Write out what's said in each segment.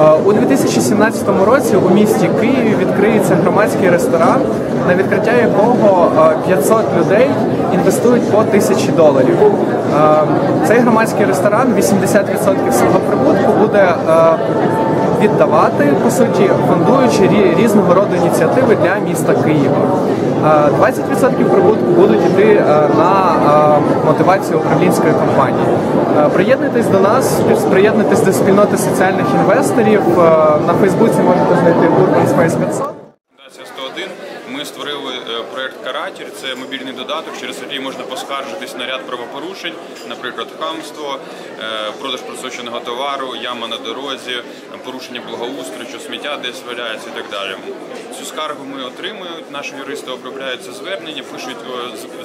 Е, У 2017 році у місті Києві відкриється громадський ресторан, на відкриття якого е, 500 людей інвестують по тисячі доларів. Е, Цей громадський ресторан 80% свого прибутку буде е, віддавати по суті, фондуючи різного роду ініціативи для міста Києва. Е, 20% прибутку будуть йти е, на е, мотивацію управлінської компанії. Е, Приєднуйтесь до нас, приєднуйтесь до спільноти соціальних інвесторів. Е, На Фейсбуці можете знайти Urban Space 500. Фундація 101. Ми створили е, проект Каратір. Це мобільний додаток, через який можна поскаржитись на ряд правопорушень, наприклад, хамство, е, продаж просоченого товару, яма на дорозі, е, порушення благоустрою, що сміття десь валяється і так далі. Цю скаргу ми отримуємо. Наші юристи обробляють це звернення, пишуть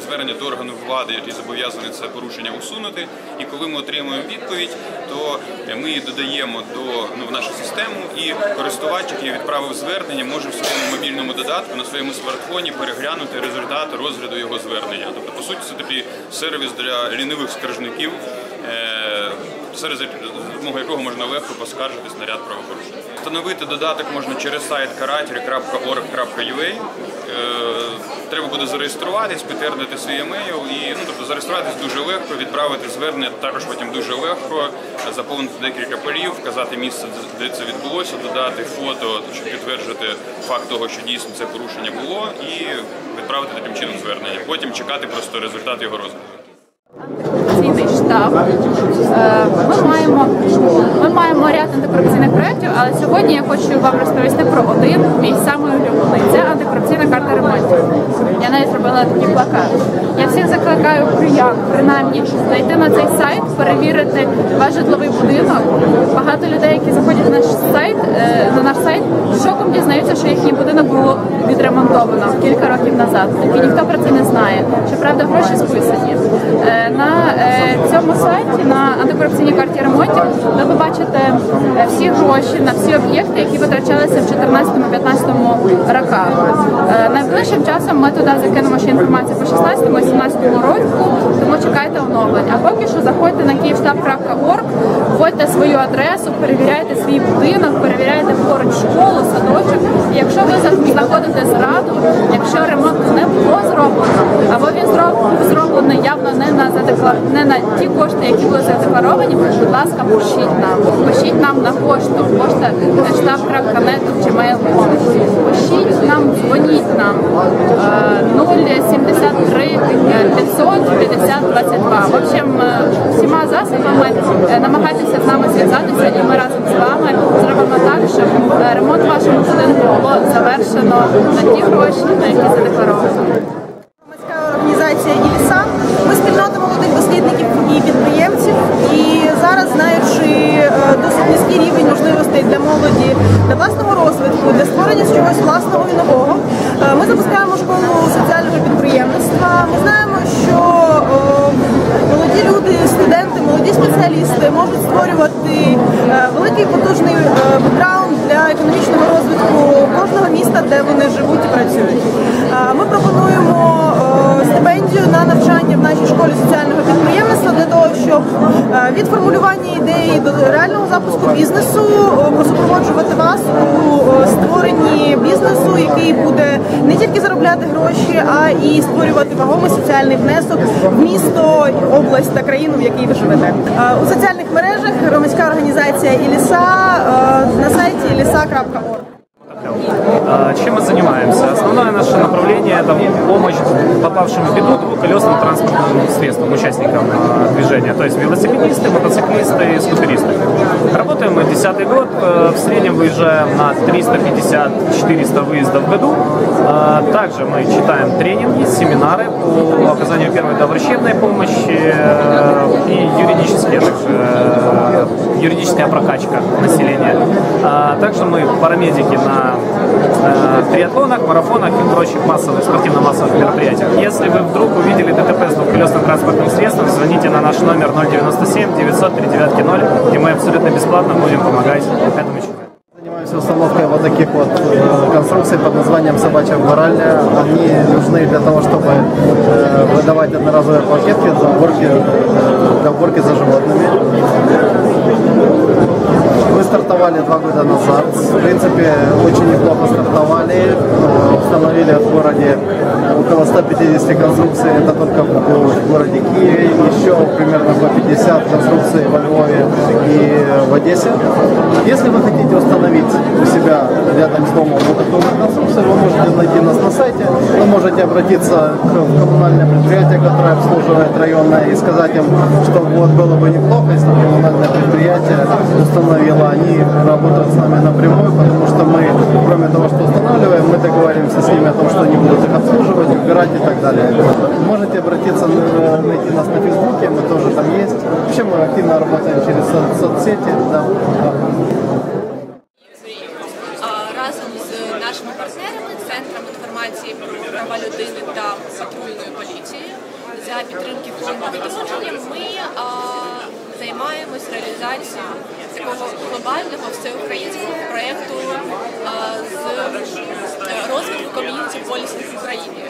звернення до органу влади, які зобов'язані це порушення усунути. І коли ми отримуємо відповідь, то ми її додаємо до ну, в нашу систему, і користувач, який відправив звернення, може в своєму мобільному додатку на своєму смартфоні переглянути результати розгляду його звернення. Тобто, по суті, це такий сервіс для лінивих скаржників, серед сервіс, допомогою якого можна легко поскаржитись на ряд правопорушень. Встановити додаток можна через сайт karatiri.org.ua. Треба буде зареєструватись, підтвердити свій емейл і ну тобто зареєструватись дуже легко, відправити звернення також потім дуже легко, заповнити декілька полів, вказати місце, де це відбулося, додати фото, щоб підтверджувати факт того, що дійсно це порушення було, і відправити таким чином звернення. Потім чекати просто результат його розгляду. Антикорупційний штаб. Е, Ми маємо ми маємо ряд антикорупційних проєктів, але сьогодні я хочу вам розповісти про один мій самий улюблений. Це антикорупційна карта ремонтів. Я навіть зробила такий плакат. Я всіх закликаю приян, принаймні зайти на цей сайт, перевірити ваш житловий будинок. Багато людей, які заходять на наш сайт, е, на наш сайт, шоком дізнаються, що їхній будинок було відремонтовано кілька років назад. І ніхто про це не знає. Щоправда, гроші списані. Е, На е, цьому сайті, на антикорупційній карті ремонтів, ви побачите всі гроші на всі об'єкти, які витрачалися в 2014-2015 роках. Найближчим часом ми туди закинемо ще інформацію по 16-17 року, тому чекайте оновлень. А поки що заходьте на київштаб.орг, вводьте свою адресу, перевіряйте свій будинок, перевіряйте поруч школу, садочок. Якщо ви знаходите зраду, якщо ремонт не було зроблено, або він зроблений явно не на задекла- не на ті кошти, які були задекларовані, будь ласка, пишіть нам. Пишіть нам на пошту, пошта штаб.нет чи mail. Пишіть нам, дзвоніть нам Е, 073 500 50 22. В общем, е, всіма засобами е, намагайтеся з нами зв'язатися, і ми разом з вами зробимо так, щоб е, ремонт в вашому будинку було завершено на ті гроші, на які задекларовано. Громадська організація «Іліса». Ми спільнота молодих дослідників і підприємців. І зараз, знаючи е, досить низький рівень можливостей для молоді, для власного розвитку, для створення чогось власного і нового, е, ми запускаємо школу соціального підприємництва. Ми знаємо, що е, молоді люди, студенти, молоді спеціалісти можуть створювати е, великий потужний е, бекграунд для економічного розвитку кожного міста, де вони живуть і працюють. Е, Ми пропонуємо стипендію на навчання в нашій школі соціального підприємництва для того, щоб від формулювання ідеї до реального запуску бізнесу супроводжувати вас у створенні бізнесу, який буде не тільки заробляти гроші, а і створювати вагомий соціальний внесок в місто, область та країну, в якій ви живете. Е, У соціальних мережах громадська організація Іліса е, на сайті ilisa.org. Чем мы занимаемся? Основное наше направление – это помощь попавшим в беду колесным транспортным средствам, участникам а, движения, то есть велосипедисты, мотоциклисты и скутеристы. Работаем мы десятый год, э, в среднем выезжаем на 350-400 выездов в году. А, Также мы читаем тренинги, семинары по оказанию первой доврачебной помощи э, и юридические, э, юридическая прокачка населения. Также мы парамедики на э, триатлонах, марафонах и прочих массовых спортивно-массовых мероприятиях. Если вы вдруг увидели ДТП с двухколесным транспортным средством, звоните на наш номер 097 900 39 0, и мы абсолютно бесплатно будем помогать этому человеку. Установкой вот таких вот конструкций под названием собачья убиральня. Они нужны для того, чтобы выдавать одноразовые пакетки для уборки, для уборки за животными. Мы стартовали два года назад. В принципе, очень неплохо стартовали. Установили в городе около 150 конструкций. Это только в городе Киеве. Еще примерно по 50 конструкций во Львове и в Одессе. Если вы хотите установить у себя рядом с домом вот такую конструкцию, вы можете найти нас на сайте. Вы можете обратиться к коммунальное предприятие, которое обслуживает районное, и сказать им, что вот было бы неплохо, если бы коммунальное предприятие установило. Они работают с нами договариваемся с ними о том, что они будут их обслуживать, убирать и так далее. Можете обратиться, найти нас на Фейсбуке, мы тоже там есть. Вообще мы активно работаем через со- соцсети. Да. Разом з нашими партнерами, центром інформації про права людини та патрульною поліцією за підтримки фонду відродження ми а, займаємось реалізацією такого глобального всеукраїнського проєкту з е, розвитку ком'юніті полісів в Україні.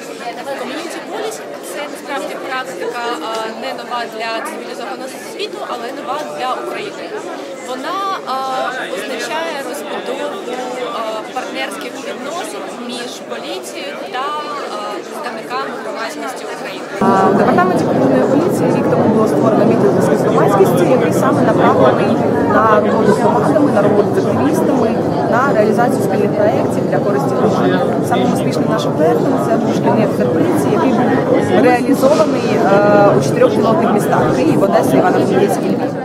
Ком'юніті полісінг це насправді практика не нова для цивілізованого світу, але нова для України. Вона означає розбудову партнерських відносин між поліцією та представниками громадськості України. Патрульної поліції рік тому було створено зв'язку з громадськістю, який саме направлений на роботу з громадами, на роботу з активістами, на реалізацію спільних проєктів для користі громади. Самим успішним нашим проєктом це шкільний офіцер який був реалізований е, у чотирьох пілотних містах Київ, Одеса, Івано-Франківськ і.